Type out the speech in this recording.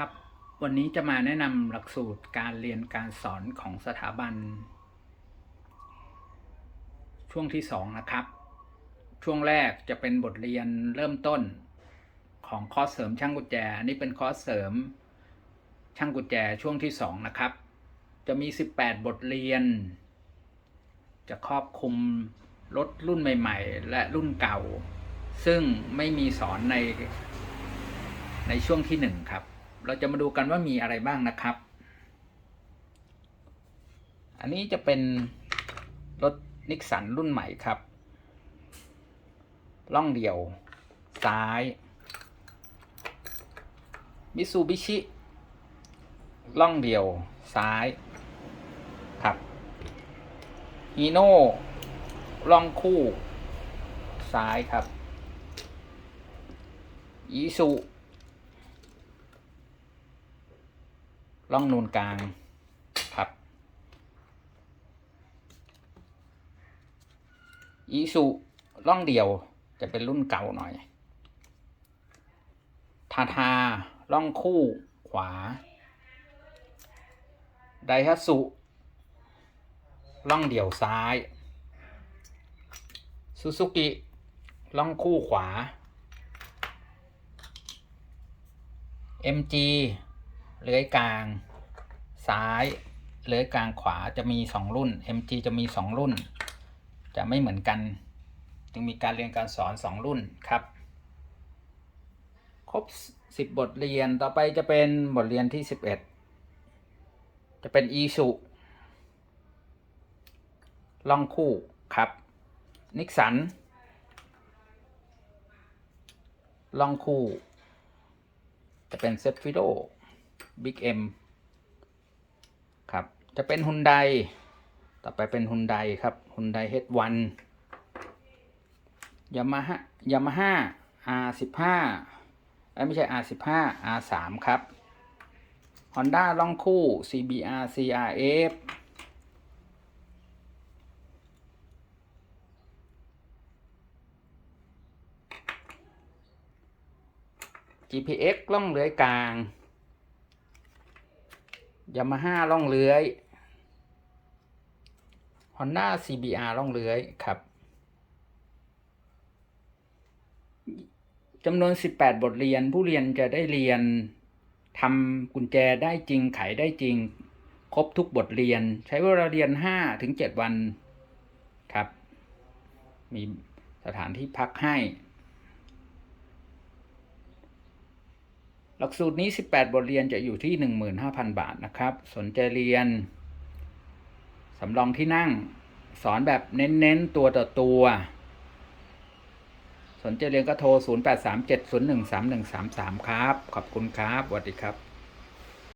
ครับ วันนี้จะมาแนะนำหลักสูตรการเรียนการสอนของสถาบัน ช่วงที่สองนะครับ ช่วงแรกจะเป็นบทเรียนเริ่มต้นของคอร์สเสริมช่างกุญแจ อันนี้เป็นคอร์สเสริมช่างกุญแจช่วงที่สองนะครับ จะมี 18 บทเรียน จะครอบคลุมรถรุ่นใหม่ ๆ และรุ่นเก่า ซึ่งไม่มีสอนในในช่วงที่หนึ่งครับ เราจะมาดูกันว่ามีอะไรบ้างนะครับ อันนี้จะเป็นรถนิกสันรุ่นใหม่ครับ ล่องเดี่ยว ซ้ายมิซูบิชิล่องเดี่ยว ซ้าย ครับฮีโน่ล่องคู่ ซ้ายครับอีซู ล่องนูนกลางครับอีซูล่องเดียวจะเป็นรุ่นเก่าหน่อย ทาทาล่องคู่ขวา ไดฮัตสุล่องเดี่ยวซ้าย ซูซูกิ ล่องคู่ขวา MG เลื้อยกลาง ซ้ายเลื้อยกลางขวาจะมีสองรุ่น MG จะมีสองรุ่น จะไม่เหมือนกัน จึงมีการเรียนการสอนสองรุ่นครับ ครบสิบบทเรียนต่อไปจะเป็นบทเรียนที่สิบเอ็ดจะเป็นอีสุล่องคู่ครับ นิกสันล่องคู่ จะเป็นเซฟิโ o บิ๊กเอ็ม จะเป็นฮุนไดต่อไปเป็นฮุนไดครับฮุนไดเฮดวันยามาฮ่ายามาฮ่า R สิบห้าไม่ใช่ R สิบห้า R สามครับ Honda ล่องคู่ CBR CRF GPX ล่องเลื้อยกลางยามาฮ่าล่องเลื้อย Honda CBR ล่องเลื้อยครับจำนวน 18 บทเรียนผู้เรียนจะได้เรียนทำกุญแจได้จริงไขได้จริง ครบทุกบทเรียน ใช้เวลาเรียน 5 ถึง 7 วันครับ มีสถานที่พักให้ หลักสูตรนี้ 18 บทเรียนจะอยู่ที่ 15,000 บาทนะครับ สนใจเรียน สำรองที่นั่ง สอนแบบเน้นๆ ตัวต่อตัว สนใจเรียนก็โทร 0837013133 ครับ ขอบคุณครับสวัสดีครับ